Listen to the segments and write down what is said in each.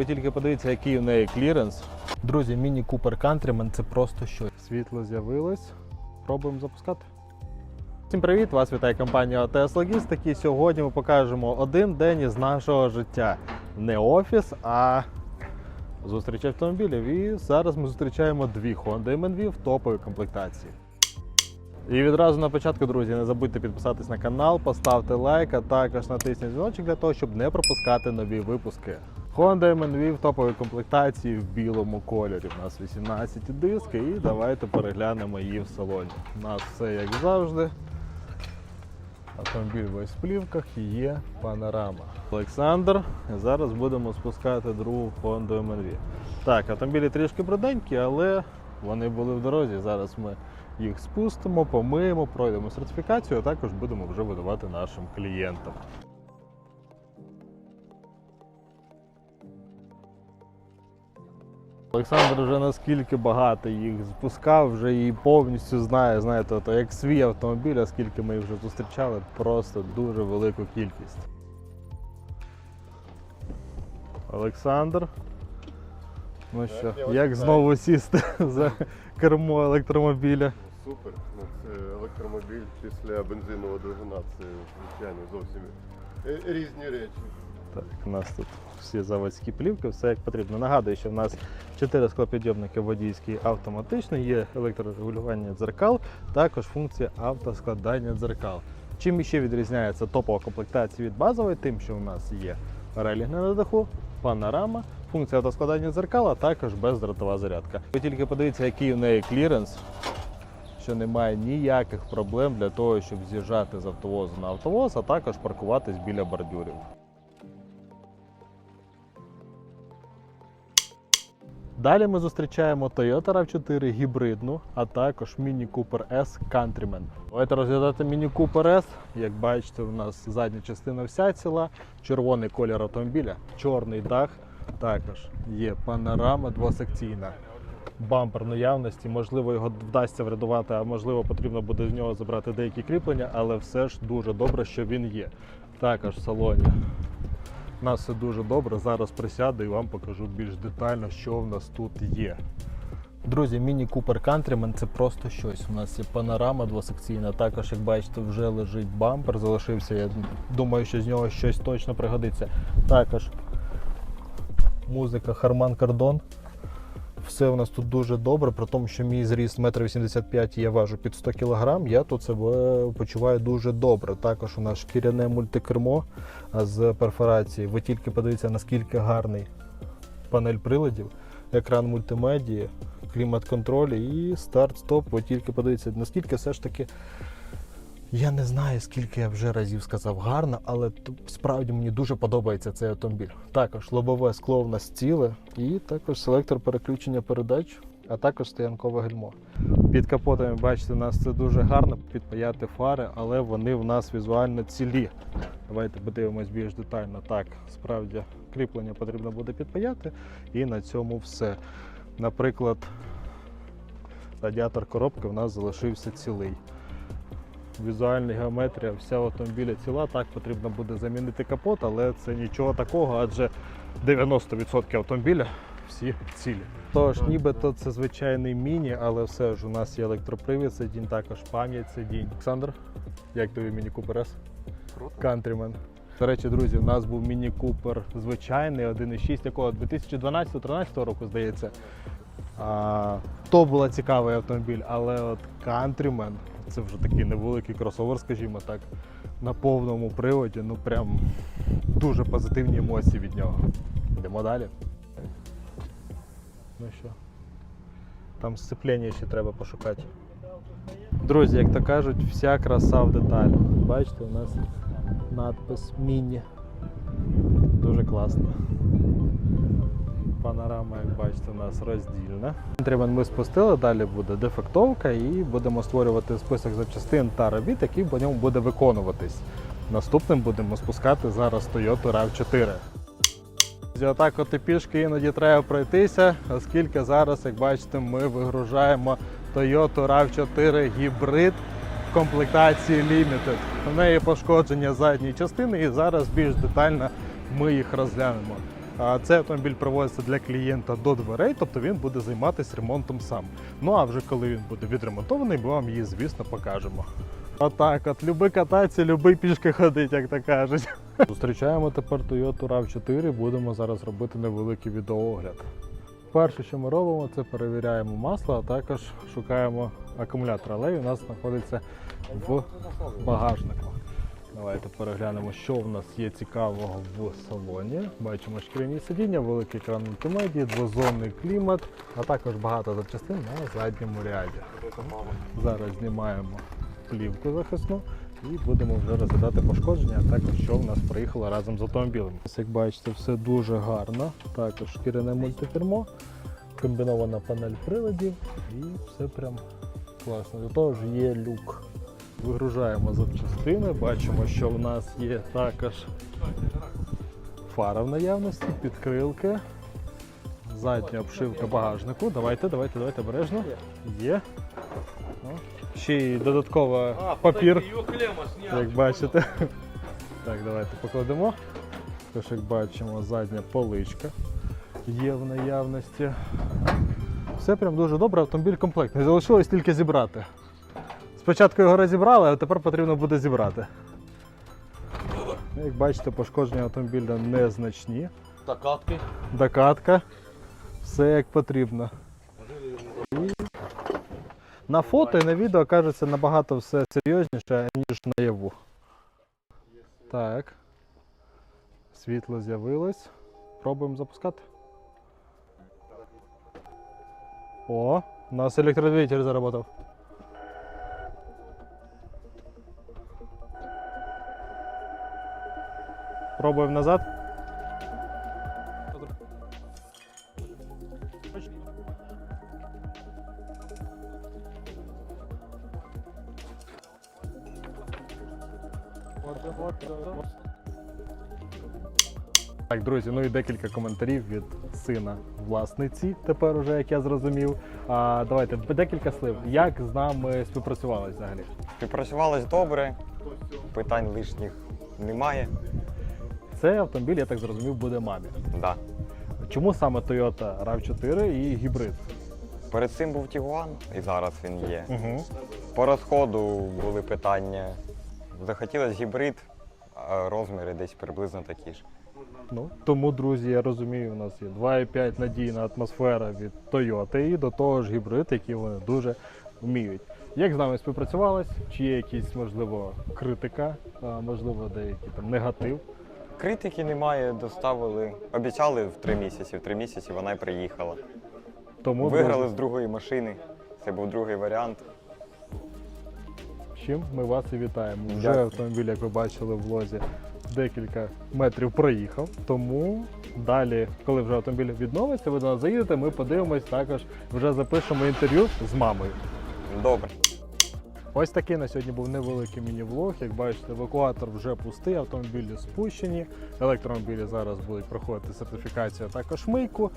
Ви тільки подивіться, який у неї кліренс. Друзі, міні Купер Countryman це просто щось. Світло з'явилось. Пробуємо запускати. Всім привіт! Вас вітає компанія ОТС Логістик. І сьогодні ми покажемо один день із нашого життя. Не офіс, а зустріч автомобілів. І зараз ми зустрічаємо дві Honda MNV в топовій комплектації. І відразу на початку, друзі, не забудьте підписатись на канал, поставте лайк, а також натисніть дзвіночок для того, щоб не пропускати нові випуски. Honda MNV в топовій комплектації в білому кольорі. У нас 18 диски і давайте переглянемо її в салоні. У нас все як завжди. Автомобіль в плівках і є панорама. Олександр. Зараз будемо спускати другу Honda MNV. Так, автомобілі трішки бруденькі, але вони були в дорозі. Зараз ми їх спустимо, помиємо, пройдемо сертифікацію, а також будемо вже видавати нашим клієнтам. Олександр вже наскільки багато їх спускав, вже її повністю знає, знаєте, то як свій автомобіль, а скільки ми їх вже зустрічали, просто дуже велику кількість. Олександр. Ну що, як знову сісти за кермо електромобіля? Супер. Ну, це електромобіль після бензинового двигуна. Це, звичайно, зовсім різні речі. Так, у нас тут всі заводські плівки, все як потрібно. Нагадую, що в нас 4 склопідйомники водійський автоматичний, є електрорегулювання дзеркал, також функція автоскладання дзеркал. Чим ще відрізняється топова комплектація від базової, тим, що у нас є релінги на даху, панорама, функція автоскладання дзеркал, а також бездротова зарядка. Ви тільки подивіться, який у неї кліренс, що немає ніяких проблем для того, щоб з'їжджати з автовозу на автовоз, а також паркуватись біля бордюрів. Далі ми зустрічаємо Toyota RAV4 гібридну, а також Mini Cooper S Countryman. Давайте розглядати Mini Cooper S. Як бачите, у нас задня частина вся ціла, червоний колір автомобіля, чорний дах, також є панорама двосекційна. Бампер наявності, можливо, його вдасться врятувати, а можливо, потрібно буде з нього забрати деякі кріплення, але все ж дуже добре, що він є. Також в салоні у нас все дуже добре. Зараз присяду і вам покажу більш детально, що в нас тут є. Друзі, міні Купер Countryman це просто щось. У нас є панорама двосекційна. Також, як бачите, вже лежить бампер, залишився. Я думаю, що з нього щось точно пригодиться. Також музика Харман Kardon. Все у нас тут дуже добре, при тому, що мій зріст 1,85 м, я важу під 100 кг, я тут себе почуваю дуже добре. Також у нас шкіряне мультикермо з перфорації. Ви тільки подивіться, наскільки гарний панель приладів, екран мультимедії, клімат-контроль і старт-стоп. Ви тільки подивіться, наскільки все ж таки. Я не знаю, скільки я вже разів сказав гарно, але справді мені дуже подобається цей автомобіль. Також лобове скло в нас ціле і також селектор переключення передач, а також стоянкове гальмо. Під капотами, бачите, у нас це дуже гарно, підпаяти фари, але вони в нас візуально цілі. Давайте подивимось більш детально. Так, справді кріплення потрібно буде підпаяти, і на цьому все. Наприклад, радіатор коробки в нас залишився цілий візуальна геометрія вся автомобіля ціла. Так потрібно буде замінити капот, але це нічого такого, адже 90% автомобіля всі цілі. Тож, нібито це звичайний міні, але все ж у нас є електропривід сидінь, також пам'ять сидінь. Олександр, як тобі міні Купер S? Круто. Countryman. До речі, друзі, у нас був міні Купер звичайний 1.6, якого 2012-2013 року, здається. То була цікавий автомобіль, але от Countryman, це вже такий невеликий кросовер, скажімо так, на повному приводі, ну прям дуже позитивні емоції від нього. Йдемо далі. Ну що, там сцеплення ще треба пошукати. Друзі, як то кажуть, вся краса в деталі. Бачите, у нас надпис Міні. Дуже класно. Панорама, як бачите, у нас роздільна. Контрімен ми спустили, далі буде дефектовка і будемо створювати список запчастин та робіт, який по ньому буде виконуватись. Наступним будемо спускати зараз Toyota RAV4. Друзі, Отак от і пішки іноді треба пройтися, оскільки зараз, як бачите, ми вигружаємо Toyota RAV4 гібрид в комплектації Limited. У неї пошкодження задньої частини і зараз більш детально ми їх розглянемо. Цей автомобіль привозиться для клієнта до дверей, тобто він буде займатися ремонтом сам. Ну а вже коли він буде відремонтований, ми вам її, звісно, покажемо. Отак, от люби кататися, люби пішки ходити, як то кажуть. Зустрічаємо тепер Toyota RAV4, будемо зараз робити невеликий відеоогляд. Перше, що ми робимо, це перевіряємо масло, а також шукаємо акумулятор, але у нас знаходиться в багажнику. Давайте переглянемо, що в нас є цікавого в салоні. Бачимо шкіряні сидіння, великий екран мультимедії, двозонний клімат, а також багато запчастин на задньому ряді. Зараз знімаємо плівку захисну і будемо вже розглядати пошкодження, а також що в нас приїхало разом з автомобілем. Як бачите, все дуже гарно. Також шкіряне мультикермо, комбінована панель приладів і все прям класно. До того ж є люк. Вигружаємо запчастини, бачимо, що в нас є також фара в наявності, підкрилки, задня обшивка багажнику. Давайте, давайте, давайте обережно. Є. Ще й додатково папір, як бачите. Так, давайте покладемо. Тож, як бачимо, задня поличка є в наявності. Все прям дуже добре, автомобіль комплектний. Залишилось тільки зібрати. Спочатку його розібрали, а тепер потрібно буде зібрати. Як бачите, пошкодження автомобіля незначні. Докатки. Докатка. Все як потрібно. На фото і на відео кажеться набагато все серйозніше, ніж наяву. Так. Світло з'явилось. Пробуємо запускати. О, у нас електродвигатель заработав. Пробуємо назад. Так, друзі, ну і декілька коментарів від сина власниці, тепер уже, як я зрозумів. А, давайте декілька слів. Як з нами співпрацювали взагалі? Співпрацювалось добре, питань лишніх немає. Цей автомобіль, я так зрозумів, буде мамі. Да. Чому саме Toyota RAV4 і гібрид? Перед цим був Тігуан, і зараз він є. Угу. По розходу були питання. Захотілося гібрид, а розміри десь приблизно такі ж. Ну, тому, друзі, я розумію, у нас є 2,5 надійна атмосфера від Toyota і до того ж гібрид, який вони дуже вміють. Як з нами співпрацювалось? Чи є якісь, можливо, критика, а, можливо, деякий там негатив? Критики немає, доставили. Обіцяли в три місяці. В три місяці вона й приїхала. Тому Виграли з другої машини. Це був другий варіант. з чим ми вас і вітаємо. Вже Дякую. автомобіль, як ви бачили в лозі, декілька метрів проїхав. Тому далі, коли вже автомобіль відновиться, ви до нас заїдете, ми подивимось також, вже запишемо інтерв'ю з мамою. Добре. Ось такий на сьогодні був невеликий міні-влог. Як бачите, евакуатор вже пустий, автомобілі спущені. Електромобілі зараз будуть проходити сертифікацію також мийку.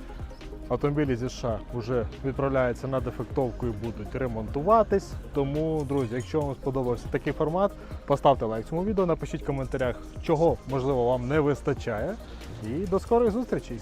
Автомобілі зі США вже відправляються на дефектовку і будуть ремонтуватись. Тому, друзі, якщо вам сподобався такий формат, поставте лайк цьому відео, напишіть в коментарях, чого можливо вам не вистачає. І до скорих зустрічей!